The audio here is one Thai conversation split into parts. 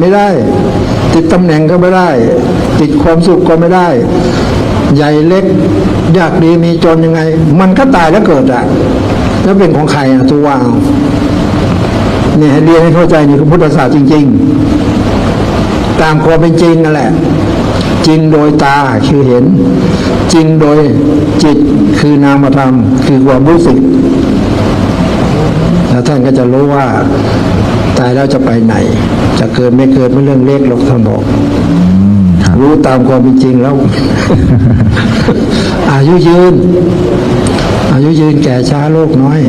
ไม่ได้ ติดตำแหน่งก็ไม่ได้ ติดความสุขก็ไม่ได้ ใหญ่เล็ก ยากดีมีจนยังไง มันก็ตายแล้วเกิดอะ แล้วเป็นของใครอะตัวว่าเอาเนี่ยเรียนให้เข้าใจนี่คือพุทธศาสตร์จริง ๆ ตามความเป็นจริงนั่นแหละจริงโดยตาคือเห็น จริงโดยจิตคือนามธรรม คือความรู้สึกแล้วท่านก็จะรู้ว่า ตายแล้วจะไปไหน จะเกิดไม่เกิดไม่เรื่องเล็กหรอกท่านบอกครับรู้ตามความเป็นจริงแล้ว อายุยืน อายุยืนแก่ช้าโรคน้อย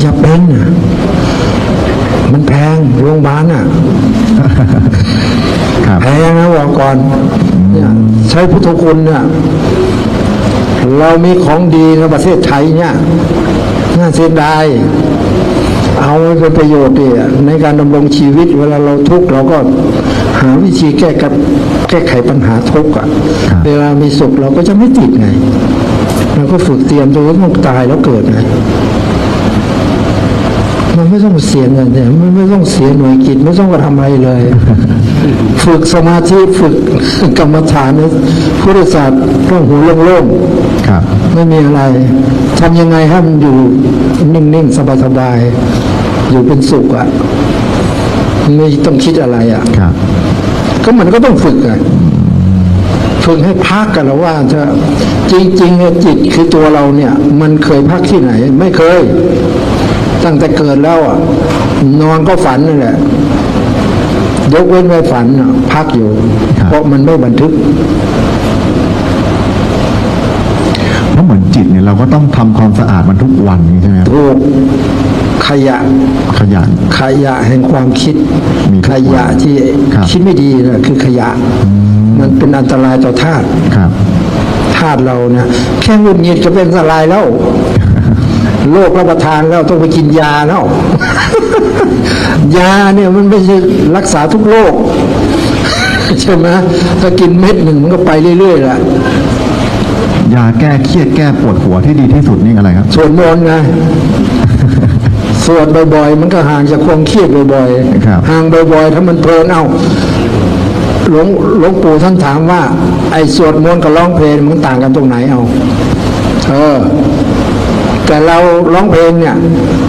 อย่าเป็นน่ะมันแพงโรงพยาบาลอะครับแพงนะบอกก่อนเนี่ยใช้พุทธคุณเนี่ยเรามีของดีในประเทศไทยเนี่ยน่าเสียดาย เอาไว้เป็นประโยชน์ดิในการดำรงชีวิต เวลาเราทุกข์เราก็หาวิธีแก้กับแก้ไขปัญหาทุกข์อะครับเวลามีสุขเราก็จะไม่ติดไงเราก็ฝึกเตรียมตัวว่าต้องตายแล้วเกิดไงมันไม่ต้องเสียเงินเนี่ยมันไม่ต้องเสียหน่วยกิจไม่ต้องกระทำอะไรเลย ฝึกสมาธิฝึกกรรมฐานเนี่ยพุทธศาสตร์ต้องหูโล่งครับๆไม่มีอะไร ทำยังไงให้มันอยู่นิ่งๆ สบายๆ อยู่เป็นสุขอะไม่ต้องคิดอะไรอะครับก็มันก็ต้องฝึกอะฝึกให้พักกันแล้วว่าจะจริงๆเนี่ยจิตคือตัวเราเนี่ย มันเคยพักที่ไหน ไม่เคย ตั้งแต่เกิดแล้วอะ นอนก็ฝันนั่นแหละยกเว้นไว้ฝันน่ะพักอยู่ครับเพราะมันไม่บันทึก เพราะเหมือนจิตเนี่ยเราก็ต้องทำความสะอาดมันทุกวันอย่างนี้ใช่ไหมครับถูกขยะขยันขยะแห่งความคิดมีทุกขยะที่ครับคิดไม่ดีนะคือขยะมันเป็นอันตรายต่อธาตุครับธาตุเราเนี่ยแค่หงุดหงิดก็เป็นอันตรายแล้วโรครับประทานแล้วต้องไปกินยาแล้วยาเนี่ยมันไม่ใช่รักษาทุกโรคใช่ไหมถ้ากินเม็ดหนึ่งมันก็ไปเรื่อยๆแหละ ยาแก้เครียดแก้ปวดหัวที่ดีที่สุดนี่อะไรครับสวดมนต์ไง สวดบ่อยๆ มันก็ห่างจากความเครียดบ่อยครับ ห่างบ่อยๆ ถ้ามันเพลินเอาหลวงหลวงปู่ท่านถามว่า ไอ้สวดมนต์กับร้องเพลงมันต่างกันตรงไหนเอา เออ แต่เราร้องเพลงเนี่ย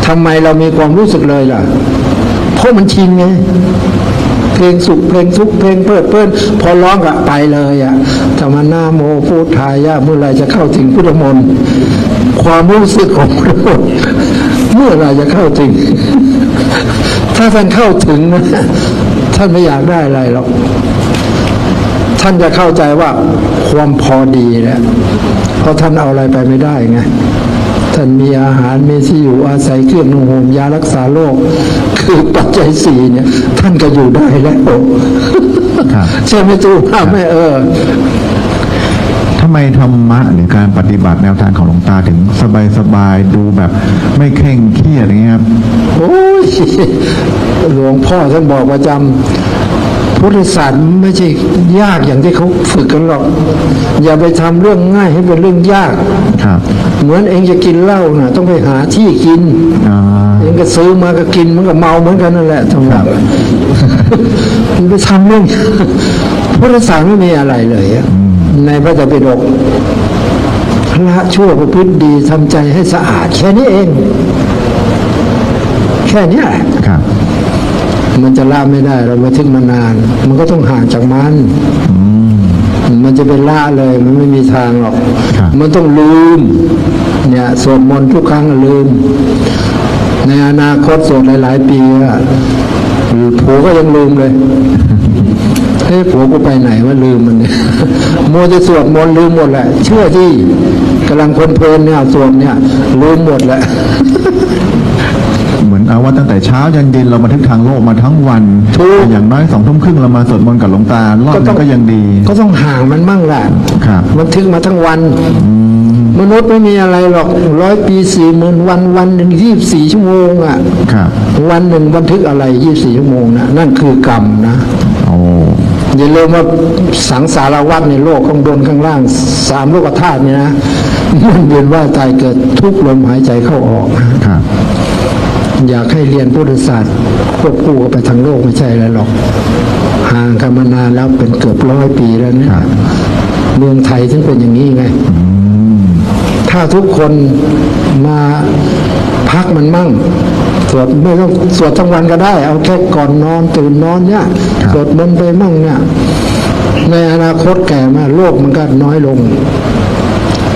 ทำไมเรามีความรู้สึกเลยล่ะ เพราะมันชินไง เพลงสุขเพลงทุกเพลงเพลิดเพลินพอร้องก็ไปเลยอะธรรมนาโมพุทธายะเมื่อไหรจะเข้าถึงพุทธมนต์ความรู้สึกของเราเมื่อไหรจะเข้าถึง ถ้าท่านเข้าถึงนะท่านไม่อยากได้อะไรหรอกท่านจะเข้าใจว่าความพอดีแหละเพราะท่านเอาอะไรไปไม่ได้ไงท่านมีอาหารมีที่อยู่อาศัยเครื่องนุ่งห่มยารักษาโรค คือปัจจัยสี่เนี่ย ท่านก็อยู่ได้แล้วครับใช่ไหมตู้ภาพไหม่เออทำไมธรรมะหรือการปฏิบัติแนวทางของหลวงตาถึงสบายๆดูแบบไม่เคร่งเครียดอย่างเงี้ยครับโอ้ยหลวงพ่อท่านบอกประจำ พุทธศาสตร์ไม่ใช่ยากอย่างที่เขาฝึกกันหรอก อย่าไปทำเรื่องง่ายให้เป็นเรื่องยากครับ เหมือนเองจะกินเหล้าน่ะต้องไปหาที่กินอ่าเองก็ซื้อมาก็กินมันก็เมาเหมือนกันนั่นแหละทั้งหมครัดบมันไปทำเรื่องพุทธศาสตร์ไม่มีอะไรเลยอะในพระไตรปิฎกละชั่วประพฤติดีทำใจให้สะอาด แค่นี้เอง แค่เนี้ยแหละครับ มันจะละไม่ได้ เราบันทึกมานาน มันก็ต้องห่างจากมันอืมมันจะเป็นละเลย มันไม่มีทางหรอกครับมันต้องลืม เนี่ยสวดมนต์ทุกครั้งลืม ในอนาคตสวดหลาย ๆ ปีอะผัวก็ยังลืมเลยเฮ้ยผัวกูไปไหนว่าลืมมันเนี่ยมัวจะสวดมนต์ลืมหมดแหละ เชื่อที่กำลังเพลินๆเนี่ยสวดเนี่ยลืมหมดแหละ เหมือนเอาว่าตั้งแต่เช้ายันเย็นเราบันทึกทางโลกมาทั้งวันถูกอย่างน้อยสองทุ่มครึ่งเรามาสวดมนต์กับหลวงตารอบนึงก็ยังดี ก็ต้องห่างมันมั่งแหละครับมันทึกมาทั้งวันอืมมนุษย์ไม่มีอะไรหรอกร้อยปีสี่หมื่นวันวันหนึ่งยี่บสี่ชั่วโมงอะครับวันหนึ่งบันทึกอะไรยี่บสี่ชั่วโมงนะนั่นคือกรรมนะโอ้อย่าลืมว่าสังสารวัฏในโลกข้างบนข้างล่างสามโลกธาตุเนี่ยนะมันเวียนว่ายตายเกิดทุกลมหายใจเข้าออกนะครับ อยากให้เรียนพุทธศาสตร์ควบคู่กันไปทางโลกไม่ใช่แล้วหรอก ห่างกันมานานแล้วเป็นเกือบร้อยปีแล้วเนี่ยเมืองไทยถึงเป็นอย่างนี้ไง ถ้าทุกคนมาพักมันมั่งสวดไม่ต้องสวดทั้งวันก็ได้ เอาแค่ก่อนนอนตื่นนอนเนี่ยครับสวดมนต์ไปมั่งเนี่ยในอนาคตแก่มาโรคมันก็น้อยลง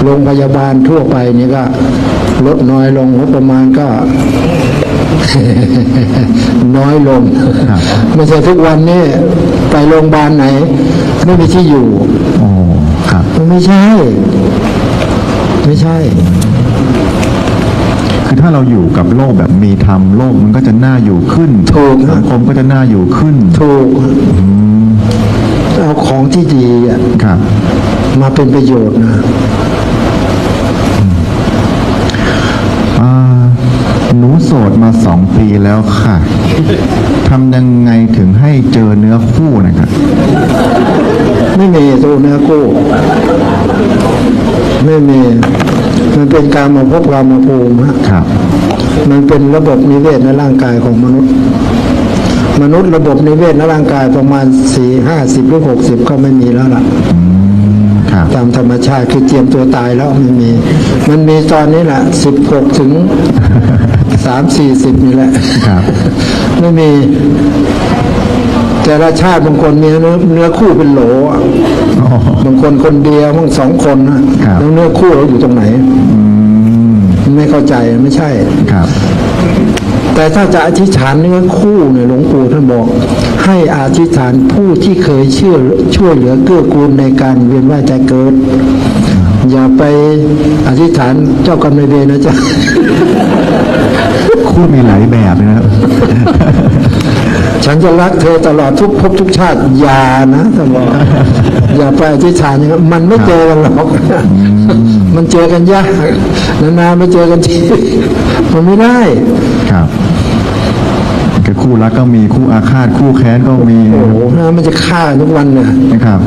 โรงพยาบาลทั่วไปนี่ก็ลดน้อยลงงบประมาณก็ น้อยลงครับไม่ใช่ทุกวันนี้ไปโรงพยาบาลไหน ไม่มีที่อยู่โอ้ครับมันไม่ใช่ ไม่ใช่ คือถ้าเราอยู่กับโลกแบบมีธรรมโลกมันก็จะน่าอยู่ขึ้นถูกสังคมก็จะน่าอยู่ขึ้นถูกเอาของที่ดีอะครับมาเป็นประโยชน์นะ อ่าหนูโสดมาสองปี แล้วค่ะทำยังไงถึงให้เจอเนื้อคู่นะครับ ไม่มีตัวเนื้อกู้ไม่มี มันเป็นการมาพบการมาภูมิฮะครับ มันเป็นระบบนิเวศในร่างกายของมนุษย์ มนุษย์ระบบนิเวศในร่างกายประมาณสี่ห้าสิบหรือหกสิบก็ไม่มีแล้วล่ะอืมครับตามธรรมชาติคือเตรียมตัวตายแล้วไม่มี มันมีตอนนี้แหละสิบหกถึง สามสี่สิบนี่แหละครับไม่มี แต่ละชาติบางคนมีเนื้อเนื้อคู่เป็นโหลอะอ๋อบางคนคนเดียวบางสองคนนะครับแล้วเนื้อคู่เราอยู่ตรงไหนอืมไม่เข้าใจไม่ใช่ครับ แต่ถ้าจะอธิษฐานเนื้อคู่เนี่ยหลวงปู่ท่านบอก ให้อธิษฐานผู้ที่เคยเชื่อช่วยเหลือเกื้อกูลในการเวียนว่ายใจเกิด อย่าไปอธิษฐานเจ้ากรรมนายเวรนะจ๊ะ คู่มีหลายแบบนะครับ ฉันจะรักเธอตลอดทุกภพทุกชาติอย่านะท่านบอกอย่าไปอธิษฐานอย่างนั้นมันไม่เจอกันหรอกมันเจอกันยากนานๆไม่เจอกันทีมันไม่ได้ครับคือคู่รักก็มีคู่อาฆาตคู่แค้นก็มีโอ้โหนะมันจะฆ่าทุกวันเนี่ยนะครับ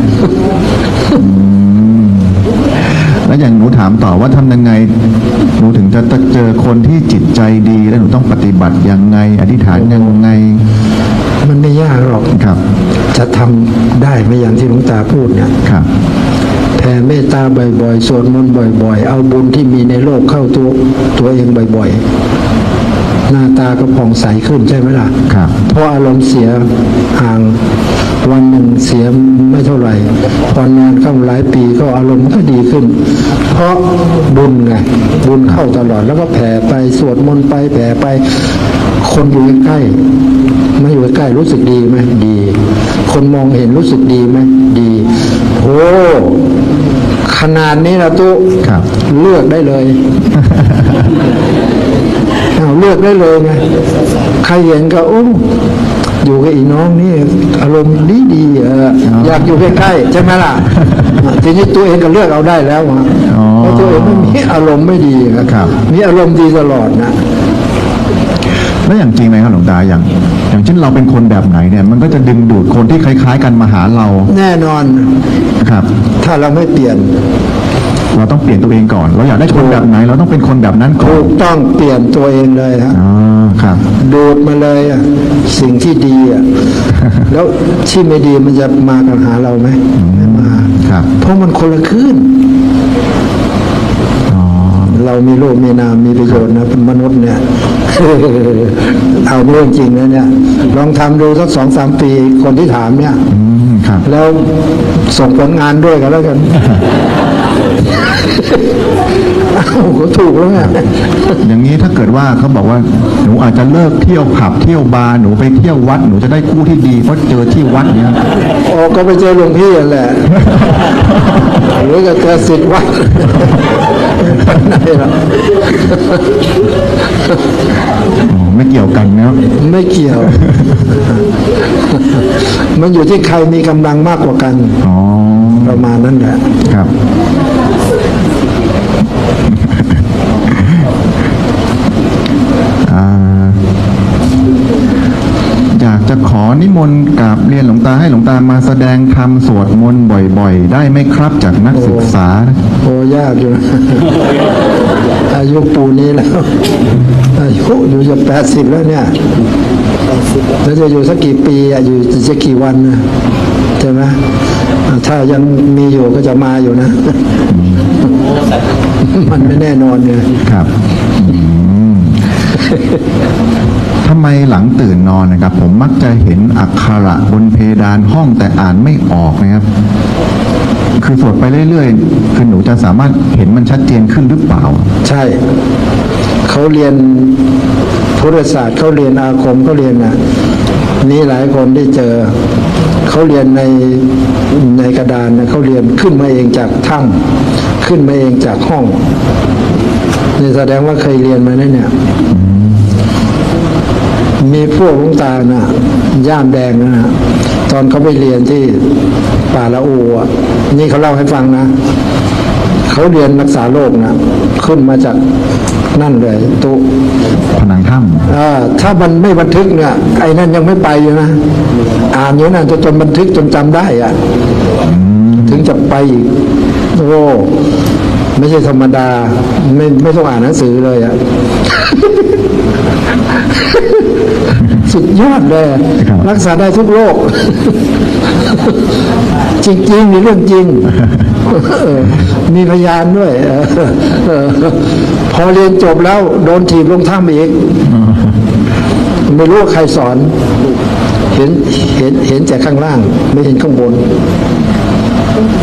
อืม แล้วอย่างหนูถามต่อว่าทำยังไง หนูถึงจะเจอคนที่จิตใจดี แล้วหนูต้องปฏิบัติยังไง อธิษฐานยังไง มันไม่ยากหรอกครับ จะทำได้ไหมอย่างที่หลวงตาพูดเนี่ยครับแผ่เมตตาบ่อยๆสวดมนต์บ่อย ๆ เอาบุญที่มีในโลกเข้าตัวตัวเองบ่อยๆ หน้าตาก็ผ่องใสขึ้นใช่ไหมล่ะครับเพราะอารมณ์เสียห่าง วันหนึ่งเสียไม่เท่าไหร่ พอนานเข้าหลายปีก็อารมณ์ก็ดีขึ้น เพราะบุญไงบุญเข้าตลอดแล้วก็แผ่ไปสวดมนต์ไปแผ่ไป คนอยู่ใกล้ๆไม่อยู่ใกล้รู้สึกดีไหมดี คนมองเห็นรู้สึกดีไหมดีโอ้ขนาดนี้ละตุครับเลือกได้เลยเอาเลือกได้เลยไงใครเห็นก็โอ้ อยู่กับอีน้องนี่อารมณ์ดีดีๆเอออยากอยู่ใกล้ๆใช่ไหมล่ะทีนี้ตัวเองก็เลือกเอาได้แล้วอะอ๋อเพราะตัวเองไม่มีอารมณ์ไม่ดีครับครับมีอารมณ์ดีตลอดนะแล้วอย่างจริงไหมครับหลวงตาอย่างอย่างเช่นเราเป็นคนแบบไหนเนี่ย มันก็จะดึงดูดคนที่คล้าย ๆ กันมาหาเรา แน่นอนนะครับ ถ้าเราไม่เปลี่ยน เราต้องเปลี่ยนตัวเองก่อน เราอยากได้คนแบบไหน เราต้องเป็นคนแบบนั้นก่อถูนกต้องเปลี่ยนตัวเองเลยฮะอ๋อ ครับ ดูดมาเลยอะสิ่งที่ดีอะแล้วที่ไม่ดีมันจะมากันหาเราไหมไม่มาครับเพราะมันคนละคลื่นอ๋อเรามีโลกมีนามมีประโยชน์นะเป็นมนุษย์เนี่ยเอาเรื่องจริงนะเนี่ย ลองทำดูสักสองสามปีคนที่ถามเนี่ยอืมครับแล้วส่งผลงานด้วยกันแล้วกัน เอ้าก็ถูกแล้วไงอย่างนี้ถ้าเกิดว่าเขาบอกว่าหนูอาจจะเลิกเที่ยวผับเที่ยวบาร์หนูไปเที่ยววัดหนูจะได้คู่ที่ดีเพราะเจอที่วัดเนี่ยออกก็ไปเจอหลวงพี่นั่นแหละหรือก็เจอสิทธิ์วัดไหนล่ะอ๋อไม่เกี่ยวกันนะครับไม่เกี่ยว มันอยู่ที่ใครมีกำลังมากกว่ากันอ๋อประมาณนั้นแหละครับ จะขอนิมนต์กราบเรียนหลวงตาให้หลวงตามาแสดงธรรมสวดมนต์บ่อยๆ ได้ไหมครับจากนักศึกษา โอ้ยากอยู่นะอายุปูนี้แล้ว อายุอยู่จะแปดสิบแล้วเนี่ยแล้วจะอยู่สักกี่ปีอะอยู่จะกี่วันนะใช่ไหมถ้ายังมีอยู่ก็จะมาอยู่นะ มันไม่แน่นอนเนี่ยครับ ทำไมหลังตื่นนอนนะครับ ผมมักจะเห็นอักขระบนเพดานห้องแต่อ่านไม่ออกนะครับ คือสวดไปเรื่อยๆ คือหนูจะสามารถเห็นมันชัดเจนขึ้นหรือเปล่า ใช่ เขาเรียนพุทธศาสตร์เขาเรียนอาคมเขาเรียนนะมีหลายคนได้เจอเขาเรียนในในกระดานนะเขาเรียนขึ้นมาเองจากถ้ำขึ้นมาเองจากห้องนี่แสดงว่าเคยเรียนมาแน่เนี่ย มีพวกหลุงตาน่ะย่ามแดงนะฮะตอนเขาไปเรียนที่ป่าละอูอะนี่เขาเล่าให้ฟังนะเขาเรียนรักษาโรคนะขึ้นมาจากนั่นเลยตุผนังถ้อ่าถ้ามันไม่บันทึกเนี่ยไอ้นั่นยังไม่ไปอยู่นะอ่านอยู่นั่นจนจนบันทึกจนจำได้อะถึงจะไปอีกโอ้ ไม่ใช่ธรรมดา ไม่ไม่ต้องอ่านหนังสือเลยอะสุดยอดเลยอะรักษาได้ทุกโรคจริงๆมีเรื่องจริงเออมีพยานด้วยเออเออพอเรียนจบแล้ว โดนถีบลงถ้ำอีก ไม่รู้ว่าใครสอน เห็นเห็นเห็นแต่ข้างล่าง ไม่เห็นข้างบน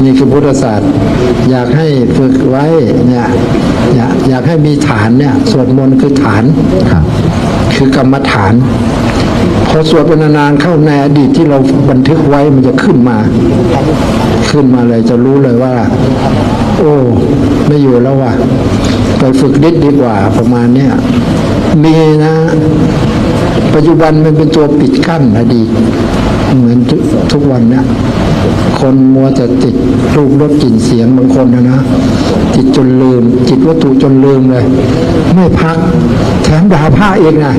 นี่คือพุทธศาสตร์ อยากให้ฝึกไว้เนี่ยอยากอยากให้มีฐานเนี่ยสวดมนต์คือฐานำครับคือกรรมฐานพอสวดเป็นนานๆเข้าในอดีตที่เราบันทึกไว้มันจะขึ้นมา ขึ้นมาเลยจะรู้เลยว่า โอ้ไม่อยู่แล้วว่ะไปฝึกนิดดีกว่าประมาณเนี้ยมีนะ ปัจจุบันมันเป็นตัวปิดกั้นอดีต เหมือนทุกทุกวันเนี้ยคนมัวจะติดรูปรสกลิ่นเสียงบางคนนะนะจิตจนลืม จิตวัตถุจนลืมเลย ไม่พัก แถมด่าผ้าเองนะ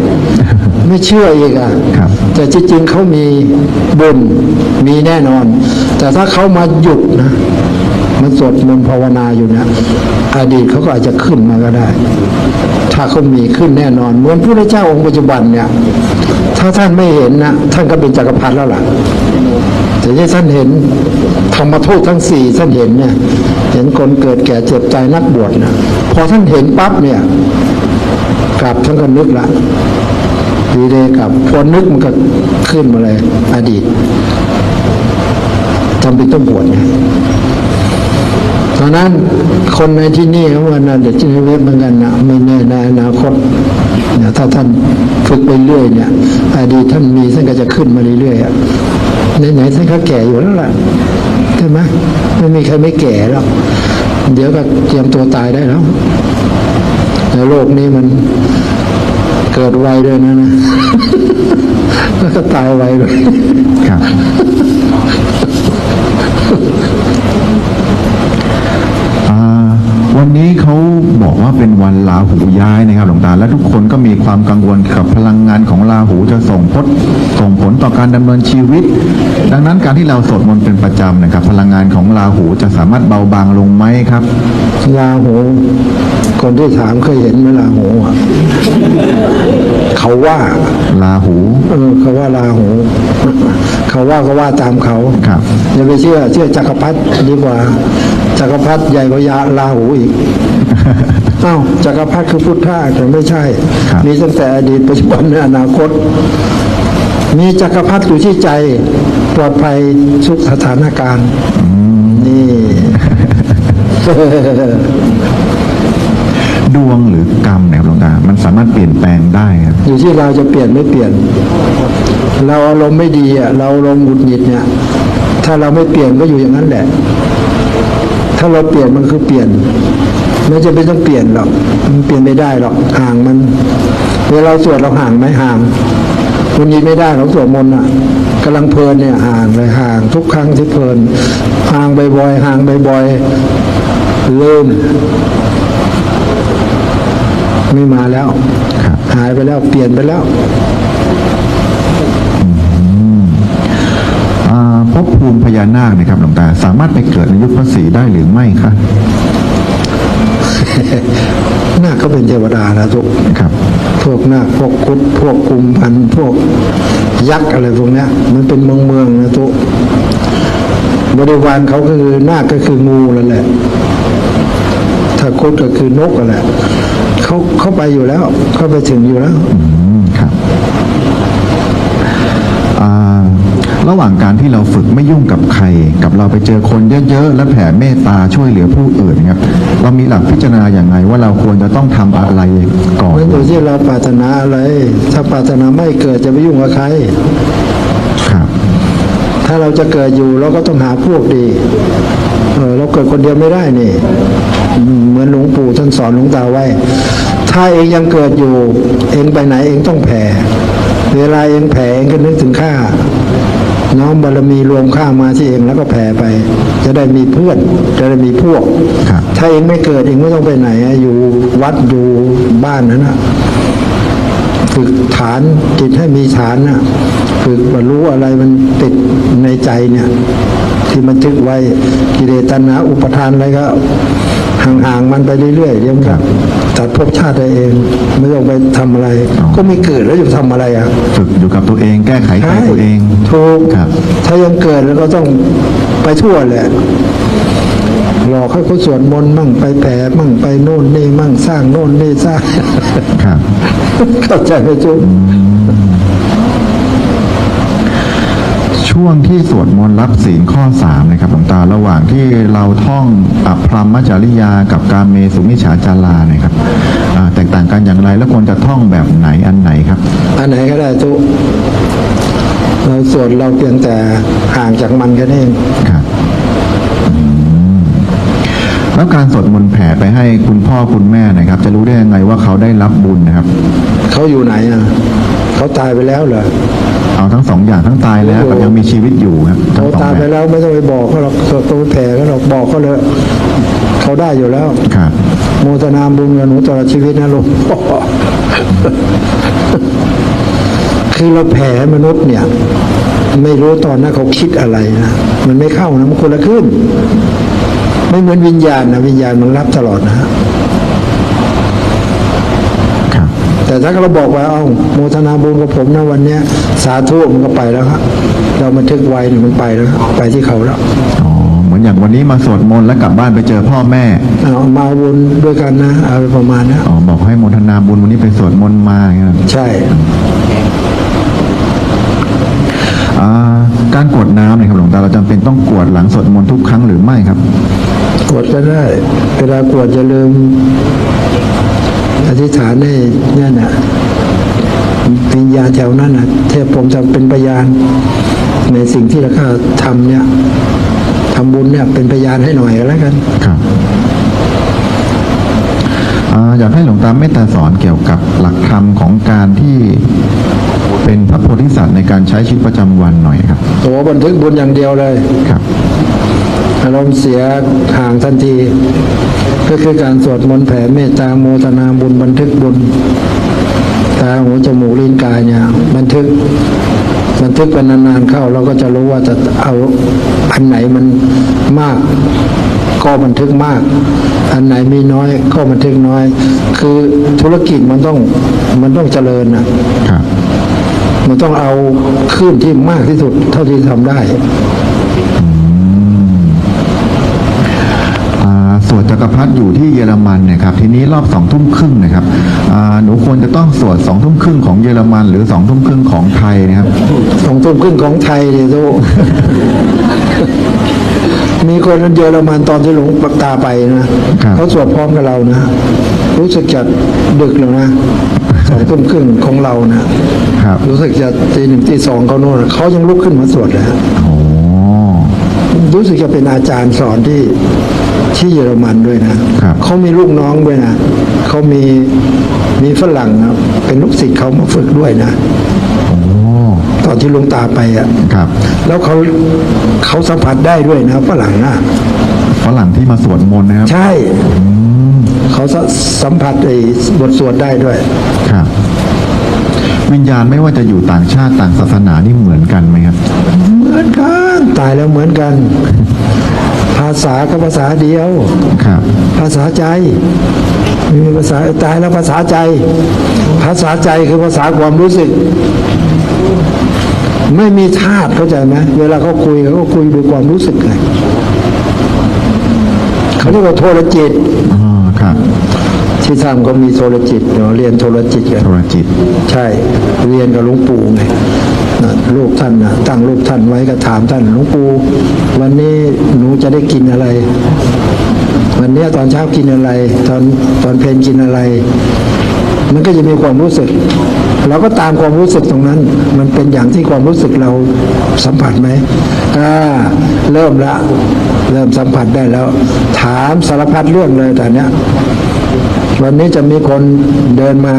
ไม่เชื่ออีกอะครับแต่จริงๆเขามีบุญมีแน่นอน แต่ถ้าเขามาหยุดนะมันสวดมนต์ภาวนาอยู่นะอดีตเขาก็อาจจะขึ้นมาก็ได้ ถ้าเขามีขึ้นแน่นอนเหมือนพระเจ้าองค์ปัจจุบันเนี่ย ถ้าท่านไม่เห็นนะท่านก็เป็นจักรพรรดิแล้วล่ะแต่ที่ท่านเห็นธรรมทูตทั้งสี่ท่านเห็นเนี่ย เห็นคนเกิดแก่เจ็บใจนักบวชนะพอท่านเห็นปั๊บเนี่ยกลับท่านก็นึกละดีเลยกลับพอนึกมันก็ขึ้นมาเลย อดีตจำเป็นต้องบวชไง ตอนนั้นคนในที่นี่เขาว่านะเดี๋ยวจะเว็บเหมือนกันนะไม่แน่ในอนาคตเนี่ยถ้าท่านฝึกไปเรื่อยเนี่ยอดีตท่านมีท่านก็จะขึ้นมาเรื่อยๆอะไหนๆท่านก็แก่อยู่แล้วล่ะใช่ไหมไม่มีใครไม่แก่แล้วเดี๋ยวก็เตรียมตัวตายได้แล้วในโลกนี้มันเกิดไวด้วยนะนะแล้วก็ตายไวด้วยครับ วันนี้เขาบอกว่าเป็นวันลาหูย้ายนะครับหลวงตา และทุกคนก็มีความกังวลกับพลังงานของลาหูจะส่งผลส่งผลต่อการดำเนินชีวิต ดังนั้นการที่เราสวดมนต์เป็นประจำนะครับ พลังงานของลาหูจะสามารถเบาบางลงไหมครับลาหู คนที่ถามเคยเห็นไหมลาหูอะเขาว่าลาหูเออเขาว่าลาหู เขาว่าก็ว่าตามเขาครับอย่าไปเชื่อเชื่อจักรพรรดิดีกว่าจักรพรรดิใหญ่กว่ายาลาหูอีกอ้าวจักรพรรดิคือพุทธะแต่ไม่ใช่ครับมีตั้งแต่อดีตปัจจุบันและอนาคต มีจักรพรรดิอยู่ที่ใจปลอดภัยทุกสถานการณ์นี่ ดวงหรือกรรมเนี่ยครับหลวงตามันสามารถเปลี่ยนแปลงได้ครับอยู่ที่เราจะเปลี่ยนไม่เปลี่ยน เราอารมณ์ไม่ดีอะเราอารมณ์หงุดหงิดเนี่ย ถ้าเราไม่เปลี่ยนก็อยู่อย่างนั้นแหละ ถ้าเราเปลี่ยนมันคือเปลี่ยน ไม่จะเป็นต้องเปลี่ยนหรอก มันเปลี่ยนไม่ได้หรอกห่างมัน เวลาเราสวดเราห่างไหมห่างหงุดหงิดไม่ได้เราสวดมนต์อะกำลังเพลินเนี่ยห่างเลยห่าง ทุกครั้งที่เพลินห่างบ่อยๆห่างบ่อยๆลืมไม่มาแล้วครับหายไปแล้วเปลี่ยนไปแล้ว ญานาคนะครับหลวงตา สามารถไปเกิดในยุคพระศรีได้หรือไม่คะนาคก็เป็นเทวดานะทุกครับ พวกนาคพวกคุดพวกกุมพันพวกยักษ์อะไรพวกเนี้ยมันเป็นเมืองเมืองๆนะทุกบริวารเขาก็คือนาคก็คืองูนั่นแหละ ถ้าคุดก็คือนกนั่นแหละเขาเข้าไปอยู่แล้ว เข้าไปถึงอยู่แล้ว อืมครับอ่า ระหว่างการที่เราฝึกไม่ยุ่งกับใคร กับเราไปเจอคนเยอะๆและแผ่เมตตาช่วยเหลือผู้อื่นครับเรามีหลักพิจารณาอย่างไรว่าเราควรจะต้องทำอะไรก่อนมันอยู่ที่เราปรารถนาอะไร ถ้าปรารถนาไม่เกิดจะไปยุ่งกับใครครับถ้าเราจะเกิดอยู่เราก็ต้องหาพวกดีเออเราเกิดคนเดียวไม่ได้นี่อืมเหมือนหลวงปู่ท่านสอนหลวงตาไว้ ถ้าเองยังเกิดอยู่ เองไปไหนเองต้องแผ่เวลาเองแผ่เองก็นึกถึงข้า น้อมบารมีรวมข้ามาที่เองแล้วก็แผ่ไป จะได้มีเพื่อนจะได้มีพวกครับถ้าเองไม่เกิดเองไม่ต้องไปไหนอะอยู่วัดอยู่บ้านนั้นนะฝึกฐานจิตให้มีฐานนะฝึกบรรลุอะไรมันติดในใจเนี่ย ที่มันทึกไว้กิเลสตัณหาอุปทานอะไรก็ห่างๆมันไปเรื่อยๆเดี๋ยวมันก็ ตัดภพชาติได้เอง ไม่ต้องไปทำอะไร ก็ไม่เกิดแล้วจะทำอะไรอะฝึกอยู่กับตัวเอง แก้ไขใจตัวเองถูกครับ ถ้ายังเกิดแล้วก็ต้องไปทั่วแหละหลอกให้เขาสวดมนต์มั่งไปแผ่มั่งไปโน่นนี่มั่งสร้างโน่นนี่สร้างครับเข้าใจไหมจุ๊บ ช่วงที่สวดมนต์รับศีลข้อสามนะครับหลวงตาระหว่างที่เราท่องอภรรมจริยากับการเมสุมิฉาจาราเนี่ยครับอ่าแตกต่างกันอย่างไรแล้วควรจะท่องแบบไหนอันไหนครับ อันไหนก็ได้จุ๊บเราสวดเราเพียงแต่ห่างจากมันแค่นั้นเองครับอืมแล้วการสวดมนต์แผ่ไปให้คุณพ่อคุณแม่นะครับ จะรู้ได้ยังไงว่าเขาได้รับบุญนะครับ เขาอยู่ไหนอะ เขาตายไปแล้วเหรอเอาทั้งสองอย่างทั้งตายแล้วกับยังมีชีวิตอยู่ครับทั้เขางสองตายแบไปบแล้วไม่ต้องไปบอกเขาหรอกต้องไปแผ่เขาหรอกบอกเขาเลยเขาได้อยู่แล้วครับโมทนาบุญกับหนูตลอดชีวิตนะลูกคือเราแผ่มนุษย์เนี่ย ไม่รู้ตอนนั้นเขาคิดอะไรนะมันไม่เข้านะมันคนละครึ่งไม่เหมือนวิญญาณนะวิญญาณมันรับตลอดนะ ครับ แต่ถ้าเราบอกว่าเอาโมทนาบุญกับผมนะวันเนี้ย สาธุมันก็ไปแล้วครับเราบันทึกไว้เนี่ยมันไปแล้วครับไปที่เขาแล้วอ๋อเหมือนอย่างวันนี้มาสวดมนต์แล้วกลับบ้านไปเจอพ่อแม่เอามาบุญด้วยกันนะเอาประมาณนะอ๋อบอกให้โมทนาบุญวันนี้ไปสวดมนต์มาอย่างเงี้ยใช่อ่าการกรวดน้ำเนี่ยครับหลวงตาเราจำเป็นต้องกรวดหลังสวดมนต์ทุกครั้งหรือไม่ครับ กวดก็ได้ เวลากวดจะลืม อธิษฐานให้เนี่ยนะวิญญาณแถวนั้นนะเทพผมจะเป็นพยานในสิ่งที่เราทำเนี่ยทำบุญเนี่ยเป็นพยานให้หน่อยก็แล้วกันครับอ่าอยากให้หลวงตาเมตตาสอนเกี่ยวกับหลักธรรมของการที่เป็นพระโพธิสัตว์ในการใช้ชีวิตประจำวันหน่อยครับโอ้บันทึกบุญอย่างเดียวเลยครับอารมณ์เสียห่างทันที ก็คือการสวดมนต์แผ่เมตตาโมทนาบุญบันทึกบุญ ตาหูจมูกลิ้นกายเนี่ย บันทึกบันทึกไปนานๆเข้าเราก็จะรู้ว่าจะเอาอันไหนมันมาก ก็บันทึกมาก อันไหนมีน้อยก็บันทึกน้อย คือธุรกิจมันต้องมันต้องเจริญนะครับมันต้องเอาขึ้นที่มากที่สุดเท่าที่ทำได้ อ่า สวดจักรพรรดิอยู่ที่เยอรมันเนะครับทีนี้รอบสองทุ่มครึ่งนะครับอ่าหนูควรจะต้องสวดสองทุ่มครึ่งของเยอรมัน หรือสองทุ่มครึ่งของไทยนะครับสองทุ่มครึ่งของไทยเนี่ยโตมีคนเยอรมันตอนที่หลวงปักตาไปนะครับเขาสวดพร้อมกับเรานะ รู้สึกจะดึกแล้วนะสองทุ่มครึ่งของเรานะครับรู้สึกจะตีหนึ่งตีสองเขาโน่นเขายังลุกขึ้นมาสวดเลยฮะโอ้ รู้สึกจะเป็นอาจารย์สอนที่ที่เยอรมันด้วยนะครับเขามีลูกน้องด้วยนะเขามีมีฝรั่งนะเป็นลูกศิษย์เขามาฝึกด้วยนะโอ้ตอนที่หลวงตาไปอะครับ แล้วเขาเขาสัมผัสได้ด้วยนะฝรั่งนะฝรั่งที่มาสวดมนต์นะครับ ใช่เขาสสัมผัสไอ้บทสวดได้ด้วย ครับ วิญญาณไม่ว่าจะอยู่ต่างชาติต่างศาสนานี่เหมือนกันไหมครับ เหมือนกัน ตายแล้วเหมือนกัน ภาษาก็ภาษาเดียวครับภาษาใจมีภาษาตายแล้วภาษาใจ ภาษาใจคือภาษาความรู้สึก ไม่มีธาตุเข้าใจไหมเวลาเขาคุยเขาก็คุยด้วยความรู้สึกไงเขาเรียกว่าโทรจิตอ๋อครับที่ทำก็มีโทรจิตเนาะเรียนโทรจิตกันโทรจิต ใช่ เรียนกับหลวงปู่ไงนะ ลูกท่านนะตั้งลูกท่านไว้ก็ถามท่านหลวงปู่วันนี้หนูจะได้กินอะไร วันนี้ตอนเช้ากินอะไร ตอนตอนเพลนกินอะไร มันก็จะมีความรู้สึก เราก็ตามความรู้สึกตรงนั้น มันเป็นอย่างที่ความรู้สึกเราสัมผัสไหมอ่าเริ่มละ เริ่มสัมผัสได้แล้ว ถามสารพัดเรื่องเลยแต่เนี้ย วันนี้จะมีคนเดินมา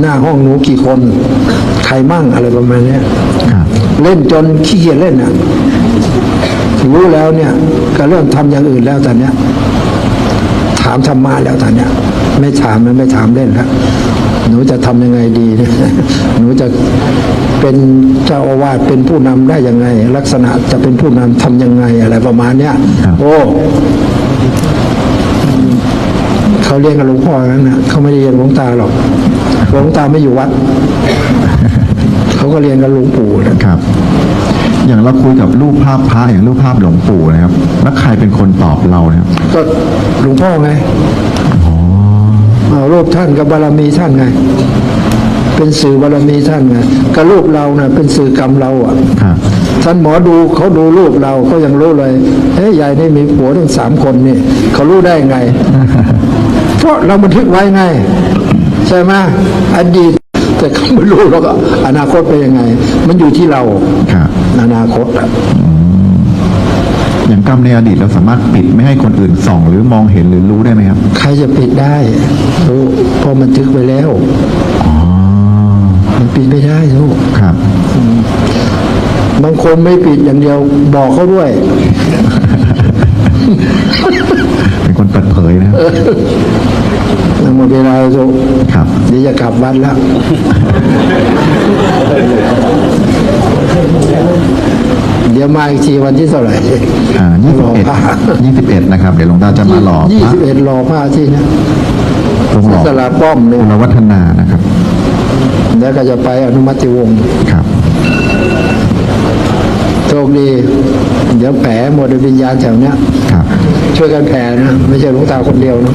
หน้าห้องหนูกี่คนใครมั่งอะไรประมาณเนี้ยครับเล่นจนขี้เกียจเล่นอะรู้แล้วเนี่ย ก็เริ่มทำอย่างอื่นแล้วตอนเนี้ย ถามธรรมะแล้วตอนเนี้ย ไม่ถามแล้วไม่ถามเล่นแล้วหนูจะทำยังไงดีเนี่ยหนูจะเป็นเจ้าอาวาสเป็นผู้นำได้ยังไง ลักษณะจะเป็นผู้นำทำยังไงอะไรประมาณเนี้ยครับโอ้ เขาเรียนกับหลวงพ่อนั้นนะเขาไม่ได้เรียนหลวงตาหรอกหลวงตาไม่อยู่วัด เขาก็เรียนกับหลวงปู่นะครับ อย่างเราคุยกับรูปภาพพระอย่างรูปภาพหลวงปู่นะครับ แล้วใครเป็นคนตอบเราเนี่ยก็หลวงพ่อไงอ๋อเอารูปท่านกับบารมีท่านไง เป็นสื่อบารมีท่านไงกับรูปเรานะ่ะเป็นสื่อกรรมเราอะครับท่านหมอดูเขาดูรูปเราก็ยังรู้เลยเฮ้ยยายนี่มีผัวทั้งสามคนนี่เขารู้ได้ไงเพ ราะเราบันทึกไว้ไง ใช่ไหมอดีต แต่เขาไม่รู้แล้วก็อนาคตเป็นยังไง มันอยู่ที่เราครับอนาคตอะอย่างกรรมในอดีตเราสามารถปิดไม่ให้คนอื่นส่อง หรือมองเห็นหรือรู้ได้ไหมครับ ใครจะปิดได้รู้เพราะมันทึกไว้แล้ว อ๋อ มันปิดไม่ได้รู้ครับ บางคนไม่ปิดอย่างเดียวบอกเขาด้วย เป็นคนเปิดเผยนะครับหมดเวลาแล้วรู้ครับเดี๋ยวจะกลับวัดแล้วเดี๋ยวมาอีกทีวันที่เท่าไหร่อ่ายี่สิบรอเอ็ดผ้ายี่สิบเอ็ดนะครับ เดี๋ยวหลวงตาจะมาหล่อยี่พระสิบเอ็ดรอผ้าที่นะทรงหล่อสลาป้อมเนี่ยคุณวัฒนานะครับ แล้วก็จะไปอนุมัติวงศ์ครับโชคดี เดี๋ยวแผลหมดวิญญาณแถวเนี้ยครับ ช่วยกันแผ่นะ ไม่ใช่หลวงตาคนเดียวนะ